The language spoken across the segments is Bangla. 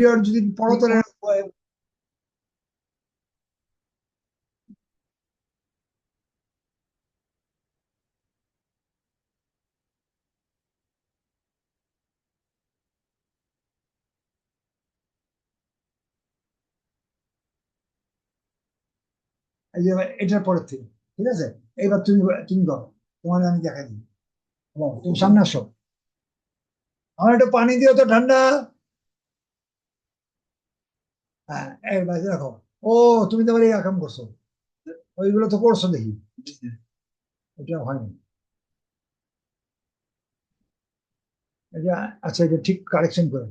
পিরিয়ড যদি পড়ো তাহলে এই যে এটার পরের থেকে ঠিক আছে? এইবার তুমি তুমি করো তোমার আমি দেখাই দিই। তুমি সামনে আসো। আমার একটু পানি দিও তো ঠান্ডা। হ্যাঁ এই রাখো ও তুমি তো আবার এই আকাম করছ। ওইগুলো তো করছ দেখি। এটা হয়নি। এটা আচ্ছা এটা ঠিক কারেকশন করে।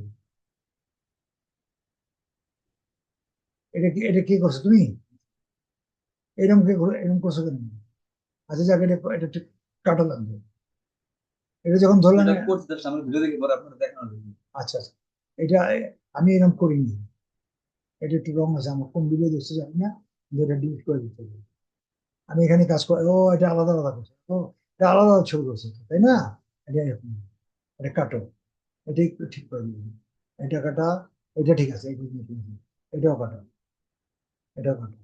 এটা কি এটা কি করছ তুমি? এরকম কে এরকম করছ কেন? আচ্ছা যাক এটা এটা ঠিক কাটা লাগবে। এটা যখন ধরলাম। আচ্ছা আচ্ছা। এটা আমি এরকম করিনি। এটা একটু রং আছে, আমার কোন ভিডিও দেখতে জানি না, কিন্তু এটা ডিলিট করে দিতে হবে। আমি এখানে কাজ করি, ও, এটা আলাদা আলাদা করছে। ও, এটা আলাদা আলাদা ছবি করছে, তাই না? এটা এরকম। এটা কাটো এটা একটু ঠিক করে দিবি এটা কাটা এটা ঠিক আছে। এটাও কাটা এটাও কাটা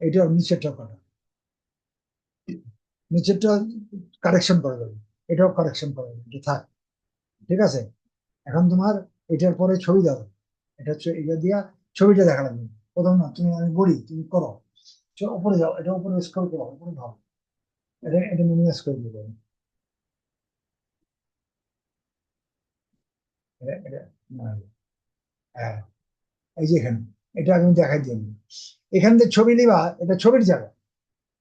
এটা নিচেরটাও কাটা নিচেরটা কারেকশন করা যাবে এটাও কারেকশন করা যাবে এটা থাক। ঠিক আছে? এখন তোমার এটার পরে ছবি দাও। এটা এটা দিয়া ছবিটা দেখা লাগবে প্রথম না, তুমি আমি বলি, তুমি করো। উপরে যাও, এটা উপরে স্ক্রল করো, উপরে যাও এটা এটা মিনিমাইজ করে। এটা হ্যাঁ এই যে এখানে, এটা আমি দেখাই দিই এখান থেকে ছবি নিবা, এটা ছবির জায়গা।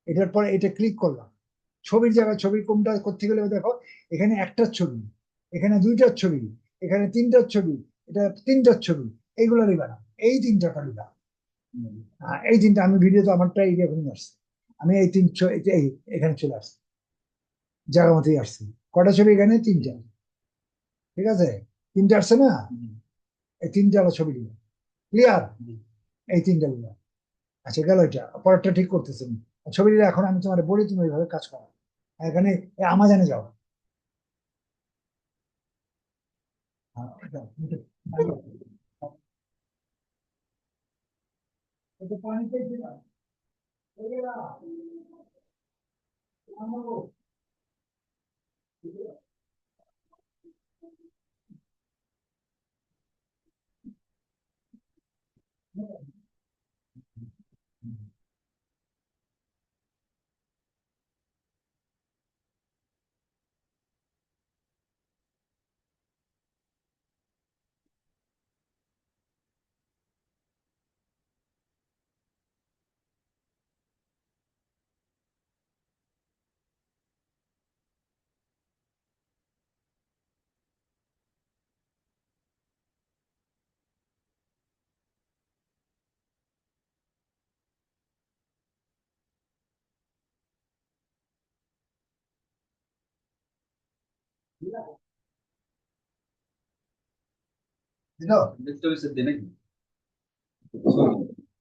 এটার পরে এটা ক্লিক করলাম। ছবির জায়গা, ছবি কোনটা করতে গেলে দেখো, এখানে একটার ছবি, এখানে দুইটার ছবি, এখানে তিনটার ছবি, এটা তিনটার ছবি, এইগুলো নিবা না। এই হুম। আহ, এই তিনটা আমি ভিডিওতে আমারটা এই এখন আসছে। আমি এই তিন এই এখানে চলে আসছি। জায়গা মতেই আসছি। কটা ছবি এখানে? তিনটা। ঠিক আছে? তিনটা আসছে না? এই তিনটা ছবি নিবা ক্লিয়ার এই তিনটা নিবা আচ্ছা গেল এটা। পরেরটা ঠিক করতেছেন ছবিটা এখন আমি তোমার বলি তুমি ওইভাবে কাজ করো। এখানে আমাজনে যাও। হ্যাঁ, যাও, এটা- এটা পানিতে দিলাম। এই না। আমাগো।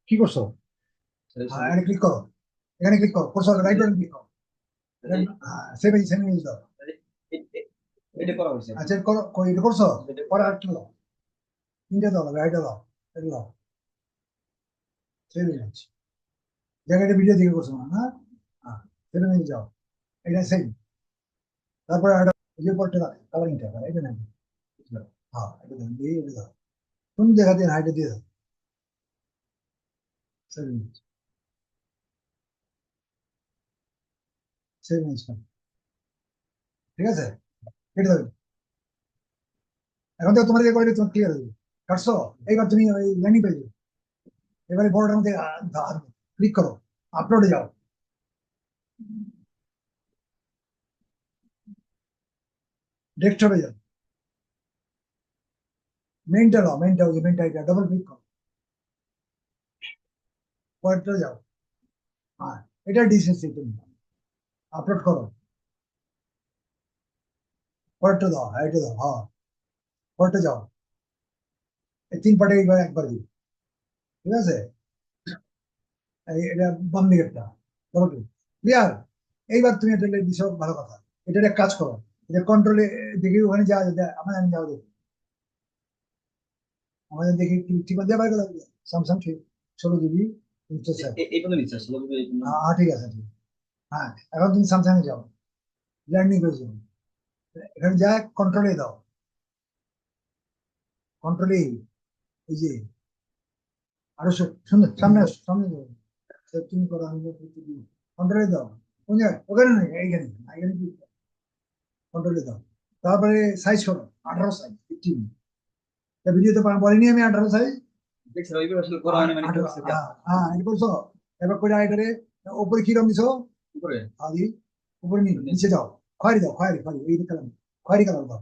কি করছ এখানে ক্লিক করো এখানে ক্লিক করো করছ রাইট বাটন ক্লিক করো সেভ এই সেভ দাও এটা করা হয়েছে আচ্ছা করো এটা করছ পরে আরেকটা দাও তিনটে দাও রাইটটা দাও এটা দাও সেভ ইমেজ জায়গাটা ভিডিও দিকে করছ না হ্যাঁ সেভ ইমেজ যাও এটা সেভ তারপরে এই যে কালারিংটা এটা নেন। হ্যাঁ এটা দেন, এই এটা দিন। হাইটা দিয়ে দাও সেভ ইমেজ সেভ ইমেজ ঠিক আছে? কেটে দেবে এখন তো ক্লিয়ার হয়ে কাটছো? এইবার তুমি ওই ল্যান্ডিং এবারে বড়টার মধ্যে ক্লিক করো। আপলোডে যাও। ডেস্কটপে যাও মেইনটা নাও মেইনটা ওই মেইনটা এটা ডবল ক্লিক করো। পরেরটা যাও। হ্যাঁ এটা ডিসেন্সি তুমি আপলোড করো। পরেরটা দাও হ্যাঁ এটা দাও হ্যাঁ। পরেরটা যাও। এই তিন পাটে এইবার একবার দিই ঠিক আছে? এটা বাম দিকেরটা ক্লিয়ার এইবার তুমি এটা দিছো, ভালো কথা। এটা একটা কাজ করো। কন্ট্রোলে দেখি ওখানে যাওয়া যায় আমার আমি যাওয়া দেখি আমাদের দেখি ঠিক আছে বাইরে স্যামসাং ঠিক ষোলো জিবি। হ্যাঁ ঠিক আছে ঠিক। হ্যাঁ এখন তুমি স্যামসাং এ যাও। ল্যান্ডিং করে যাও। এখানে যা কন্ট্রোলে দাও। কন্ট্রোলে এই যে আরও সুন্দর সামনে সামনে সেটিং করো আমি কন্ট্রোলে দাও। কোন জায়গায়? ওখানে নেই এইখানে এইখানে কন্ট্রোলে দাও। তারপরে সাইজ করো আঠারো সাইজ ফিফটিন ভিডিওতে বলিনি আমি আঠারো সাইজ মানে? হ্যাঁ হ্যাঁ বলছো এবার করে আইটারে উপরে কিরম দিছো? উপরে? আদি উপরে নিয়ে নিচে যাও। খয়েরি দাও খয়েরি খয়েরি এই কালার খয়েরি কালার দাও।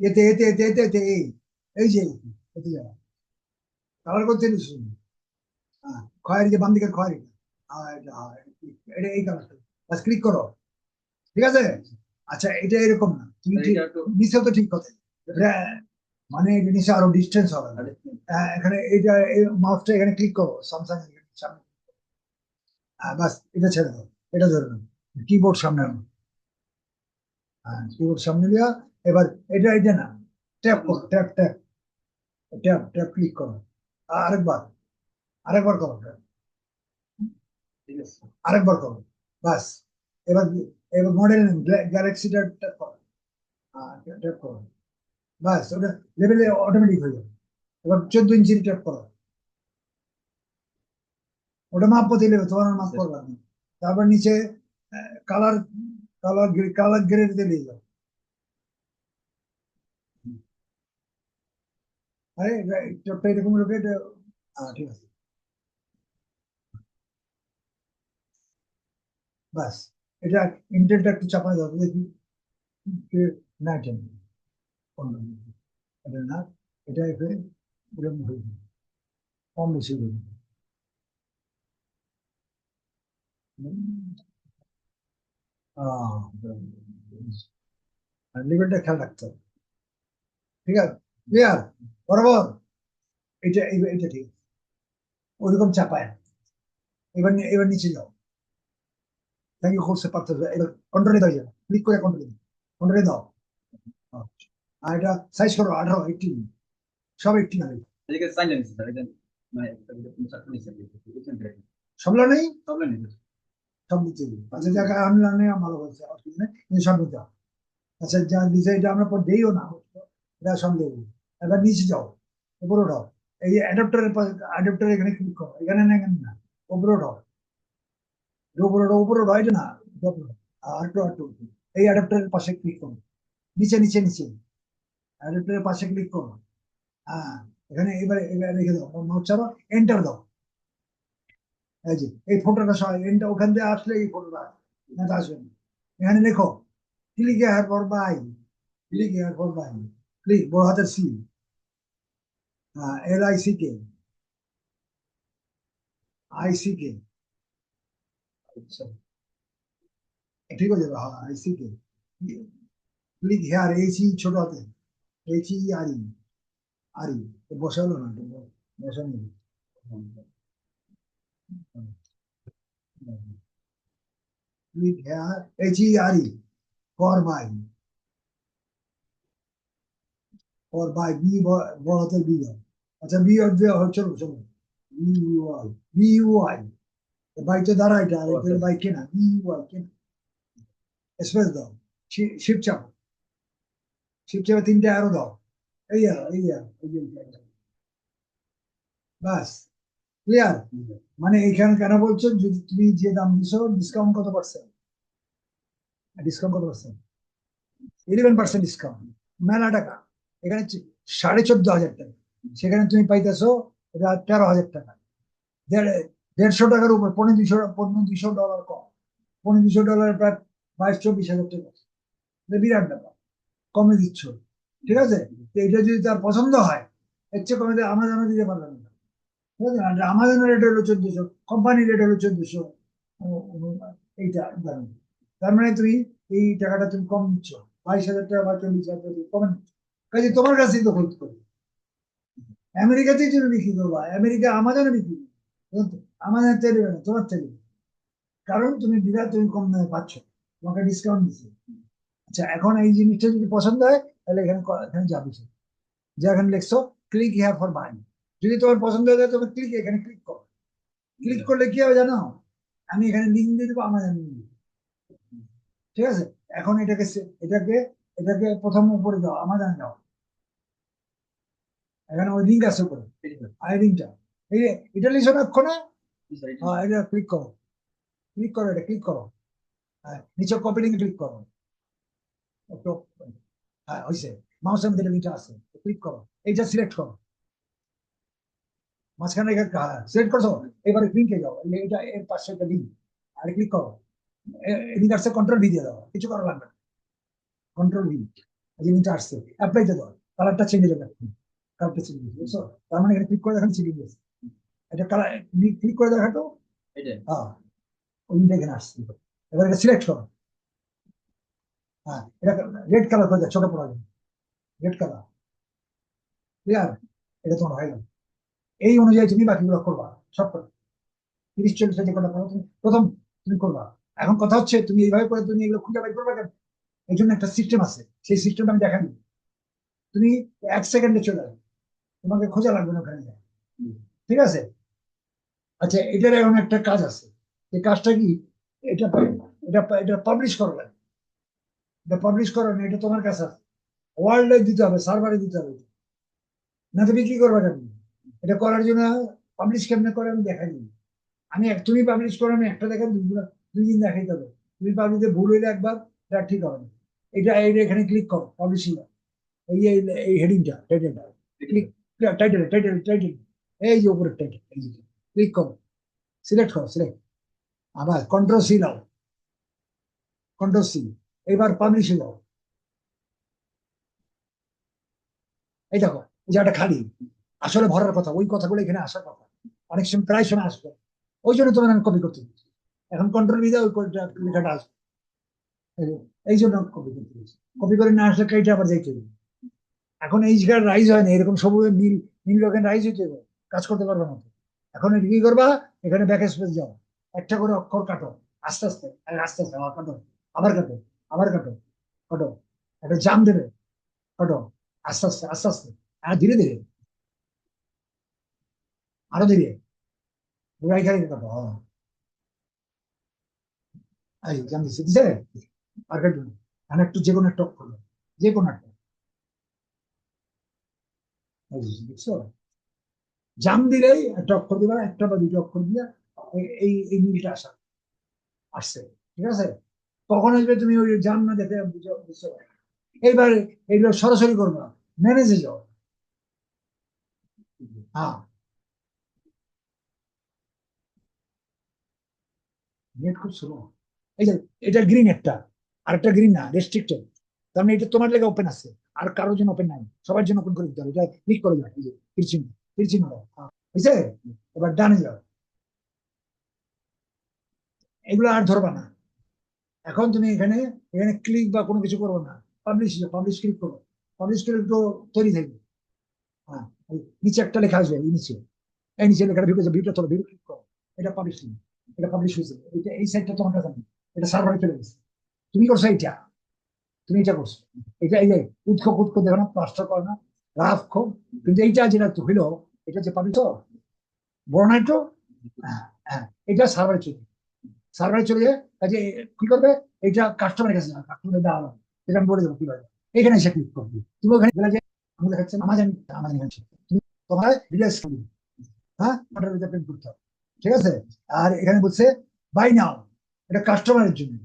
এতে এতে এতে এতে এতে এই এই যে এতে যাও। কালার করতে দিছো? হ্যাঁ খয়েরি যে বাম দিকের খয়েরি এটা এটা এই কালারটা বাস ক্লিক করো। ঠিক আছে? আচ্ছা এটা এরকম না। তুমি ঠিক এইটা তো ঠিক কথা। এটা মানে এটা নিচে আরও ডিস্টেন্স হবে। এখানে এইটা মাউসটা এখানে ক্লিক করো স্যামসাং সামনে। বাস এটা ছেড়ে দাও। এটা ধরে নাও। কিবোর্ড সামনে আনো। হ্যাঁ কিবোর্ড সামনে দিয়া এবার এটা এটা না। ট্যাপ করো tap tap tap tap click করো। আরেকবার। আরেকবার করো আরেকবার করো। বাস। এবার এবার মডেল গ্যালাক্সিটা ট্যাপ করো। ট্যাপ করো। বাস ওটা লেভেলে অটোমেটিক হয়ে যাবে। এবার চোদ্দ ইঞ্চির ট্যাপ করো। ওটা মাপ দিলে তোমার মাপ করবে না। তারপর নিচে কালার কালার কালার গ্রেড দিয়ে যাও। আরে টপটা এরকম রোটেট হ্যাঁ ঠিক আছে। বাস এটা ইন্টেলটা একটু চাপায় দাও, দেখি না এটা না। অন্য এটা না, এটা এখানে এরকম হয়ে যাবে। কম বেশি হয়ে যাবে। লেভেলটা খেয়াল রাখতে হবে। ঠিক আছে? ক্লিয়ার? বরাবর? এটা এটা ঠিক। ওইরকম চাপায়। এবার এবার নিচে যাও। ইউ করতে পারতে এবার কন্ট্রোলে দাও যাও ক্লিক করে কন্ট্রোলে কন্ট্রোলে দাও। আর এটা সাইজ করো আঠারো এইটিন সব এইটিন হবে এটা সবলা নেই। সব নিতে আচ্ছা জায়গায় আমি রান্না ভালো বলছে অসুবিধা নেই কিন্তু সব নিতে হবে আচ্ছা যা এটা আমরা পর দিইও না এটা সব দেবো এবার নিচে যাও উপরে উঠাও এই অ্যাডাপ্টারের অ্যাডাপ্টার এখানে ক্লিক করো এখানে না এখানে না উপরে উঠাও এটা উপরে উপরে এটা না আর একটু এই অ্যাডাপ্টারের পাশে ক্লিক করো। নিচে নিচে নিচে। অ্যাডাপ্টারের পাশে ক্লিক করো। হ্যাঁ এখানে এবার এবার রেখে দাও। চাপা এন্টার দাও। এই যে, এই ফটোটা সবাই এন্টার ওখান থেকে আসলে এই ফটোটা না, আসবে না। এখানে লেখো click here for buy click here for buy click বড় হাতের সি হ্যাঁ L I C K I C K আচ্ছা। ঠিক আছে হ্যাঁ I C K click here H E ছোট হাতে। এইচ ই আর ই আর ই বসালো না বসানো click here H E R E for buy for buy B বড় বি আচ্ছা বি হচ্ছে চলো চলো। B U I B U I বাইকটা দাঁড়া এটা বাইক কেনা বি ইউ আই কেনা স্পেস দাও শিফট চাপো তিনটে আরও দাও। এই এই। বাস ক্লিয়ার মানে এইখানে কেন বলছো যদি তুমি যে দাম দিছো ডিসকাউন্ট কত পার্সেন্ট ডিসকাউন্ট কত পার্সেন্ট ইলেভেন পার্সেন্ট ডিসকাউন্ট মেলা টাকা। এখানে সাড়ে চোদ্দ হাজার টাকা। সেখানে তুমি পাইতেছো এটা তেরো হাজার টাকা। দেড় দেড়শো টাকার উপর, পনেরো দুশো পনেরো দুশো ডলার কম। পনেরো দুশো ডলার প্রায় বাইশ, চব্বিশ হাজার টাকা। এটা বিরাট ব্যাপার। কমে দিচ্ছ। ঠিক আছে? তো এটা যদি তার পছন্দ হয়, এর চেয়ে কমে আমাজনে দিতে পারবেন না। ঠিক আছে? আর আমাজনের রেট হলো চোদ্দশো কোম্পানির রেট হলো চোদ্দশো। এইটা ধরেন তার মানে তুমি এই টাকাটা তুমি কম নিচ্ছ বাইশ হাজার টাকা বা চল্লিশ হাজার টাকা কমে নিচ্ছ কাজে তোমার কাছেই তো খোঁজ করি। আমেরিকাতেই তুমি বিক্রি করবা। আমেরিকা আমাজনে বিক্রি করবে? আমাদের থেকে দেবে না তোমার থেকে কারণ তুমি বিরাট তুমি কম দামে পাচ্ছ তোমাকে ডিসকাউন্ট দিচ্ছে আচ্ছা এখন এই জিনিসটা যদি পছন্দ হয় তাহলে এখানে এখানে যাবে সে। যে এখানে লিখছো ক্লিক হিয়ার ফর বাইং যদি তোমার পছন্দ হয়ে যায় তবে ক্লিক এখানে ক্লিক করো। ক্লিক করলে কি হবে জানো? আমি এখানে লিঙ্ক দিয়ে দেবো আমাজন লিঙ্ক ঠিক আছে? এখন এটাকে এটাকে এটাকে প্রথম উপরে যাও আমাজন যাও এখানে ওই লিঙ্ক আছে উপরে আই লিঙ্কটা এটা লিখছো হ্যাঁ এটা ক্লিক করো। ক্লিক করো এটা ক্লিক করো। হ্যাঁ নিচে কপি লিঙ্ক ক্লিক করো। হ্যাঁ হয়েছে মাউসের মধ্যে লিঙ্কটা আছে ক্লিক করো। এইটা সিলেক্ট করো। মাঝখানে সিলেক্ট করছ? এবারে লিঙ্কে যাও। এটা এর পাশে একটা লিঙ্ক আর ক্লিক করো। লিঙ্ক আসছে কন্ট্রোল ভি দিয়ে দাও। কিছু করা লাগবে কন্ট্রোল ভি এই লিঙ্কটা আসছে। অ্যাপ্লাই দিয়ে দাও। কালারটা চেঞ্জ হয়ে যাবে। কালারটা চেঞ্জ হয়ে বুঝছ? তার মানে এখানে ক্লিক করে দেখেন চেঞ্জ গেছে। এটা কালার ক্লিক করে দেখাতো? হ্যাঁ। ওই লিঙ্কটা এখানে এবার এটা সিলেক্ট করো। হ্যাঁ এটা রেড কালার করে ছোট পড়া রেড কালার ক্লিয়ার এটা তোমার হয়ে গেল। এই অনুযায়ী তুমি বাকিগুলো করবা সব করবে। তিরিশ চল্লিশ যে কটা করো তুমি প্রথম তুমি করবা। এখন কথা হচ্ছে তুমি এইভাবে করে তুমি এগুলো খুঁজে বের করবে কেন? এই জন্য একটা সিস্টেম আছে। সেই সিস্টেমটা আমি দেখাই তুমি এক সেকেন্ডে চলে আসবে তোমাকে খোঁজা লাগবে না ওখানে। ঠিক আছে? আচ্ছা এটার এখন একটা কাজ আছে। এই কাজটা কি? এটা এটা এটা পাবলিশ করা লাগে এটা পাবলিশ করো না এটা তোমার কাছে আছে। ওয়ার্ল্ডে দিতে হবে সার্ভারে দিতে হবে না তুমি কি করবে কেন? এটা করার জন্য পাবলিশ কেমনে করে আমি দেখাই দিই। আমি এক- তুমি পাবলিশ করো আমি একটা দেখা দুই দিন- দুই দিন দেখাই দেবো। তুমি পাবলিশে ভুল হইলে একবার এটা ঠিক হবে না। এটা এই এখানে ক্লিক করো পাবলিশিং এই এই হেডিংটা টাইটেলটা ক্লিক টাইটেল টাইটেল টাইটেল এই যে উপরের টাইটেল এই ক্লিক করো। সিলেক্ট করো সিলেক্ট আবার কন্ট্রোল সি নাও। কন্ট্রোল সি এবার পাবলিশে যাও এই দেখো, এই জায়গাটা খালি। আসলে ভরার কথা, ওই কথাগুলো এখানে আসার কথা। অনেক সময় প্রায় সময় আসবে। ওই জন্য তোমার কপি করতে দিচ্ছি। এখন কন্ট্রোল ভিজা ওই লেখাটা আসবে। এই জন্য কপি করতে দিচ্ছি। কপি করে না আসলে কাইটা আবার যাইতে এখন এই জায়গায় রাইজ হয় না, এরকম সবুজ নীল নীল রকম রাইজ হইতে কাজ করতে পারবে না। এখন এটা কি করবা? এখানে ব্যাক স্পেস যাও। একটা করে অক্ষর কাটো। আস্তে আস্তে আস্তে আস্তে, আবার কাটো। আবার কাটো আবার কাটো কাটো। একটা জাম দেবে। কাটো। আস্তে আস্তে আস্তে আস্তে। আর ধীরে ধীরে। আরও ধীরে। এখানে কাটো। এই জাম দিচ্ছে আর কাটো আর একটু যে কোনো একটা অক্ষর যে কোনো একটা। দেখছ? জাম দিলেই একটা অক্ষর দিবা, একটা বা দুটো অক্ষর দিয়ে এই- এই মিলটা আসা আসছে ঠিক আছে? কখন আসবে তুমি ওই জাম না দেখে বুঝতে এইবার এইগুলো সরাসরি করব না ম্যানেজে যাও। হ্যাঁ। নেট খুব স্লো এই এটা গ্রিন একটা, আরেকটা গ্রিন না রেস্ট্রিক্টেড তার মানে এটা তোমার লেগে ওপেন আছে, আর কারোর জন্য ওপেন নাই, সবার জন্য ওপেন করে দিতে হবে। এটা ক্লিক করে যাও, এই যে হ্যাঁ, এবার ডানে যাও। এগুলো আর ধরবা না। এখন তুমি এখানে এখানে ক্লিক বা কোনো কিছু করব না। পাবলিশ পাবলিশ ক্লিক করো। পাবলিশ ক্লিক তো তৈরি থাকবে। হ্যাঁ নিচে একটা লেখা আসবে এই নিচে। এই নিচে লেখাটা ভিডিও তোলো ভিডিও ক্লিক করো। এটা পাবলিশ এটা পাবলিশ হয়েছে। এটা এই সাইটটা তোমার কাছে। এটা সার্ভারে চলে গেছে। তুমি করছ এইটা। তুমি এটা করছ। এটা এই যে উৎখ উৎখ দেখো না প্লাস্টার করো না রাফ খো কিন্তু এইটা যেটা তো হইল এটা যে পাবলিশ তো? বড় না একটু হ্যাঁ হ্যাঁ এটা সার্ভারে চলে সার্ভারে চলে যায় কাজে কি করবে? এটা কাস্টমারের কাছে কাস্টমারের দেওয়া হবে। এটা আমি বলে দেবো কীভাবে। এখানে এসে ক্লিক করবে। তুমি ওখানে গেলে যে আমি দেখাচ্ছি আমাজন আমাজন এখানে তুমি তোমার ডিটেলস হ্যাঁ ওটার ভিতরে প্রিন্ট করতে হবে। ঠিক আছে? আর এখানে বলছে বাই নাও এটা কাস্টমারের জন্য।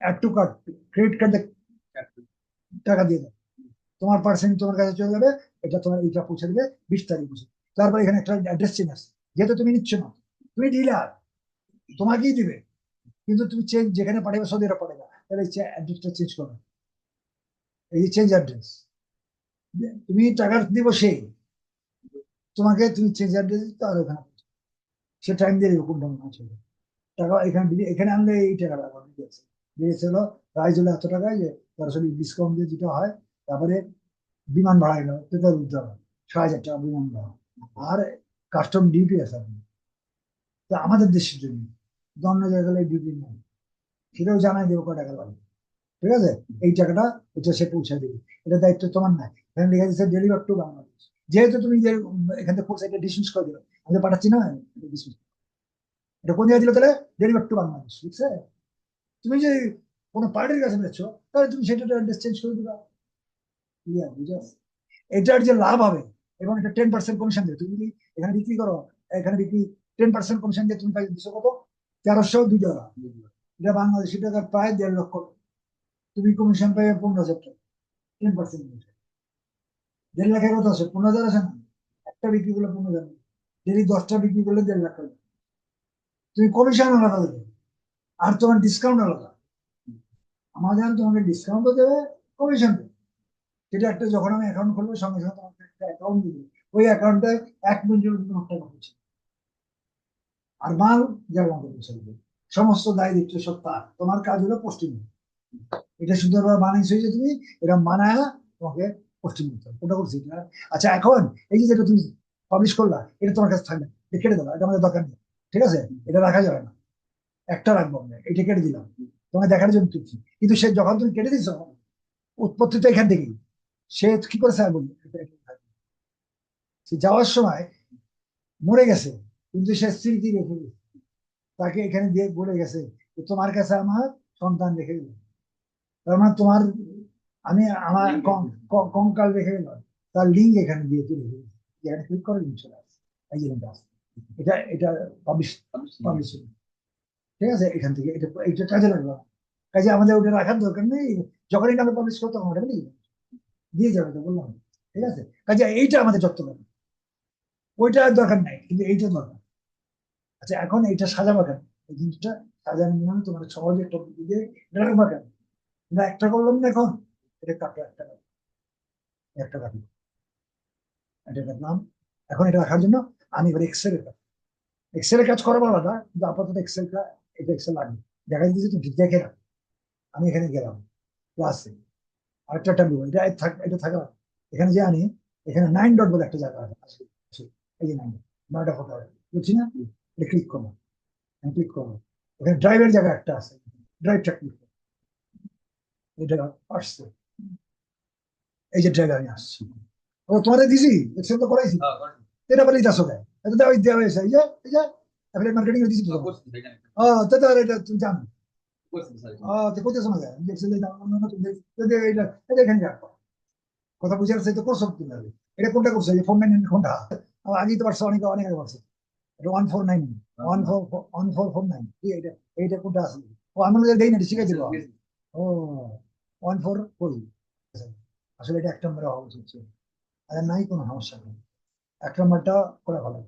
Add to card credit card টাকা দিয়ে দাও। তোমার পার্সেন্ট তোমার কাছে চলে যাবে, এটা তোমার এইটা পৌঁছে দেবে, বিশ তারিখ বসে তারপর এখানে একটা অ্যাড্রেস চেঞ্জ আছে যেহেতু তুমি নিচ্ছ না, তুমি ডিলার তোমাকেই দিবে। কিন্তু তুমি চেঞ্জ যেখানে পাঠাবে, সৌদি আরব পাঠাবে। তাহলে অ্যাড্রেসটা চেঞ্জ করো। এই চেঞ্জ অ্যাড্রেস তুমি টাকা দিব সেই, তোমাকে তুমি চেঞ্জ অ্যাড্রেস দিতে আর ওখানে। সে টাইম দিয়ে দেবে কোন টাইম আছে টাকা এখানে দিলে এখানে আনলে এই টাকাটা দিয়েছে দিয়েছে হলো প্রাইস হলো এত টাকায় যে সরাসরি ডিসকাউন্ট দিয়ে দিতে হয় তারপরে বিমান ভাড়া এলো সেটা দিতে ছয় হাজার টাকা বিমান ভাড়া। আর কাস্টম ডিউটি আছে আপনার। তো আমাদের দেশের জন্য অন্য জায়গায় ডিউটি নেই। সেটাও জানাই দেবো কয় টাকা লাগবে ঠিক আছে? এই টাকাটা এটা সে পৌঁছে দেবে। এটা দায়িত্ব তোমার নাই। এখানে লেখা দিচ্ছে ডেলিভার টু বাংলাদেশ যেহেতু তুমি যে, এখান থেকে এটা ডিসমিস করে দিলে, আমি তো পাঠাচ্ছি না। dismiss। এটা কোন জায়গায় দিল তাহলে? ডেলিভার টু বাংলাদেশ বুঝছে তুমি যে কোনো পার্টির কাছে বেচছ তাহলে তুমি সেটা অ্যাড্রেস চেঞ্জ করে দিবা। ক্লিয়ার বুঝো এটার যে লাভ হবে, এবং এটা টেন পার্সেন্ট কমিশন দেবে। তুমি যদি এখানে বিক্রি করো, এখানে বিক্রি টেন পার্সেন্ট কমিশন দিয়ে তুমি পাই দিচ্ছ কত? তেরোশো দুই টাকা। এটা বাংলাদেশি টাকা প্রায় দেড় লক্ষ। তুমি কমিশন পাই পনেরো হাজার টাকা। টেন পার্সেন্ট কমিশন দেড় লাখের কত আছে, পনেরো হাজার আছে না? একটা বিক্রি করলে পনেরো হাজার। ডেলি দশটা বিক্রি করলে দেড় লাখ টাকা। তুমি কমিশন আলাদা দেবে। আর তোমার ডিসকাউন্ট আলাদা। আমাদের তোমাকে ডিসকাউন্টও দেবে কমিশন দেবে। সেটা একটা যখন আমি অ্যাকাউন্ট খুলবো, সঙ্গে সঙ্গে তোমাকে একটা অ্যাকাউন্ট দিবে। ওই অ্যাকাউন্টে এক মিনিটের তোমার টাকা পৌঁছে। আর মাল যার মতো পৌঁছে সমস্ত দায় দিচ্ছ সব তার। তোমার কাজ হলো পোস্টিং এটা সুন্দরভাবে বানাইছো যে তুমি এটা মানায় তোমাকে পোস্টিং করতে হবে। ওটা করছি। আচ্ছা এখন এই যে যেটা তুমি পাবলিশ করলা, এটা তোমার কাছে থাকবে। এটা কেটে দেবো, এটা আমাদের দরকার নেই। ঠিক আছে? এটা রাখা যাবে না। একটা রাখব আমরা। এটা কেটে দিলাম। তোমাকে দেখার জন্য তুলছি। কিন্তু সে যখন তুমি কেটে দিছো উৎপত্তি তো এখান থেকেই। সে কি করে স্যার বলবে। সে যাওয়ার সময় মরে গেছে কিন্তু সে স্মৃতি রেখে তাকে এখানে দিয়ে বলে গেছে তোমার কাছে আমার সন্তান রেখে গেল তার মানে তোমার আমি আমার কঙ্কাল রেখে গেল তার লিঙ্ক এখানে দিয়ে তুলে এখানে ক্লিক করে লিঙ্ক চলে আসে এই এটা এটা পাবলিশ পাবলিশ ঠিক আছে? এখান থেকে এটা এটা কাজে লাগবে কাজে আমাদের ওটা রাখার দরকার নেই। যখন এটা আমরা পাবলিশ করতে আমরা দিয়ে যাব। দিয়ে যাবে তো বললাম। ঠিক আছে? কাজে এইটা আমাদের যত্ন করবে ওইটা দরকার নাই, কিন্তু এইটা দরকার। আচ্ছা এখন এইটা সাজাবো কেন? এই জিনিসটা সাজানোর জন্য তোমার সহজে একটা দিয়ে রাখবা কেন? না, একটা করলাম না এখন। এটা কাটো একটা কাটো একটা কাটো এটা কাটলাম এখন এটা রাখার জন্য আমি এবার এক্সেল এক্সেলের কাজ করাবো। আলাদা, কিন্তু আপাতত এক্সেলটা এটা এক্সেল লাগবে। দেখা যাচ্ছে তুমি দেখে রাখ আমি এখানে গেলাম ক্লাসে আরেকটা ট্যাব এটা থাক এটা থাকা এখানে যে আনি এখানে নাইন ডট বলে একটা জায়গা আছে। এই যে নাইন নয়টা ফটো বুঝছি না? এটা ক্লিক করো ক্লিক করব। এখানে ড্রাইভের জায়গা একটা আছে ড্রাইভটা ক্লিক করব। এটা আসছে। এই যে ড্রাইভ আমি আসছি। ও তোমাদের দিছি? এক্সেল তো করাইছি। এটা বলেই দাসো গায়ে এটা দেওয়া হয়েছে এই যে এই যে অ্যাফিলিয়েট মার্কেটিং দিছি তো তো তো এটা তুমি জানো। এখানে কথা বুঝে আসছে তো করছ এটা কোনটা করছ এই ফোর নাইন কোনটা আগেই তো পারছ অনেক অনেক one four nine one four one four four nine এইটা এইটা কোনটা আছে ও আমি দেই না শিখে দিবো ও ওয়ান ফোর করি আসলে এটা এক নম্বরে হওয়া উচিত ছিল। আর নাই কোনো সমস্যা নেই এক নম্বরটা করা ভালো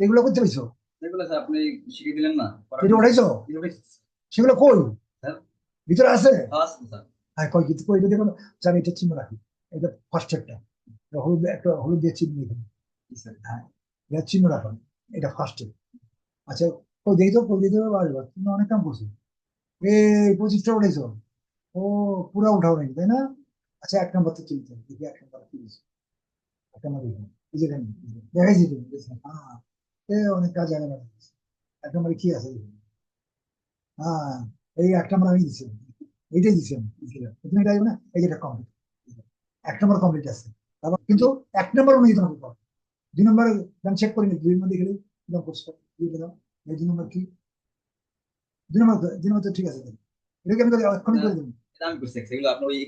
এগুলো করতে পেরেছ আপনি শিখিয়ে দিলেন না? এটা উঠাইছো সেগুলো কই হ্যাঁ। ভিতরে আছে? হ্যাঁ কই কিন্তু কই দেখো আমি এটা চিহ্ন রাখি এটা ফার্স্ট একটা হলুদ একটা হলুদ দিয়ে চিহ্ন এখানে এটা চিহ্ন রাখুন। এটা ফার্স্ট আচ্ছা কই দেখি তো কই দিতে পারবে তুমি অনেক কাম করছ। এই পঁচিশটা উঠেছো। ও পুরা উঠাও নাকি তাই না? আচ্ছা এক নম্বর তো চিনতে দেখি এক নম্বর কি এক নম্বর দেখাইছি তুমি হ্যাঁ। এ অনেক কাজ আগে এক নম্বরে কি আছে? হ্যাঁ এই এক নম্বর আমি দিচ্ছি এইটাই দিচ্ছি আমি। তুমি এটা না? এই যেটা কমপ্লিট এক নম্বর কমপ্লিট আছে। তারপর কিন্তু এক নম্বর অনুযায়ী তোমাকে করো। দুই নম্বর আমি চেক করিনি দুই নম্বর দেখে দিলাম করছ দিয়ে দিলাম। এই দুই নম্বর কি? দুই নম্বর দুই নম্বর তো ঠিক আছে। এটাকে আমি করে এক্ষুনি করে দেবো। আমি করছি এগুলো আপনার ওই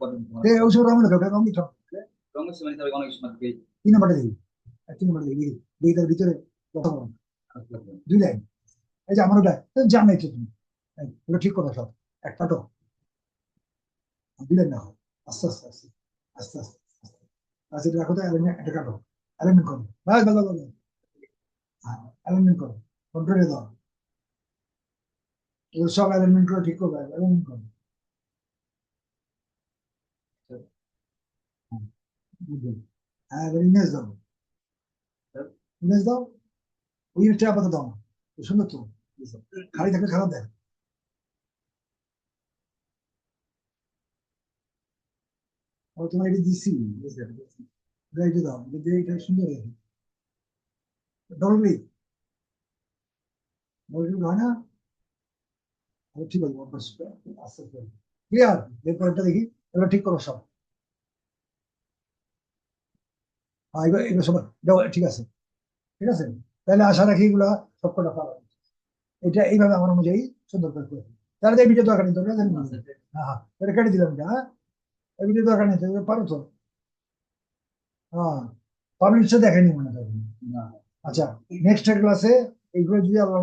পর এই ওই সব রঙ লেখা ওটা রঙ লিখো রঙ অনেক সময় তিন নম্বরটা এক তিন নম্বরটা দেখি দেখি ভিতরে কথা বলো। দুই লাইন। এই যে আমার ওটা জান নাই তো তুমি। এই, ওটা ঠিক করো সব। এক কাটো দুই লাইন রাখো আস্তে আস্তে আস্তে। আস্তে আস্তে আস্তে। আচ্ছা রাখো তো এলিমেন্ট এটা কাটো। এলিমেন্ট করো। বাস বাস বাস হ্যাঁ এলিমেন্ট করো। কন্ট্রোলে দাও। এগুলো সব এলিমেন্ট করে ঠিক করবে এলিমেন্ট করো। হ্যাঁ। হ্যাঁ দাও। ইমেজ দাও ওই ইমেজটা আপাতত দাও না সুন্দর তো খালি থাকলে খারাপ দেয় তোমার এটা দিছি এটা দাও এটা সুন্দর ডবল ক্লিক ডবল হয় না ঠিক আছে অভ্যাস আস্তে আস্তে ক্লিয়ার এরপর একটা দেখি এবার ঠিক করো সব হ্যাঁ, এগুলো এগুলো সব এটাও ঠিক আছে ঠিক আছে? তাহলে আশা রাখি এগুলা সবকটা পাওয়া। এটা এইভাবে আমার অনুযায়ী সুন্দর করে করে। তাহলে এই ভিডিও দরকার নেই তোমরা জানি? না। হ্যাঁ হ্যাঁ। তাহলে কেটে দিলাম এটা হ্যাঁ? এই ভিডিও দরকার নেই পারো তো? হ্যাঁ। পাবলিশটা দেখেনি মনে হয় না আচ্ছা নেক্সট ক্লাসে এইগুলো যদি আল্লাহ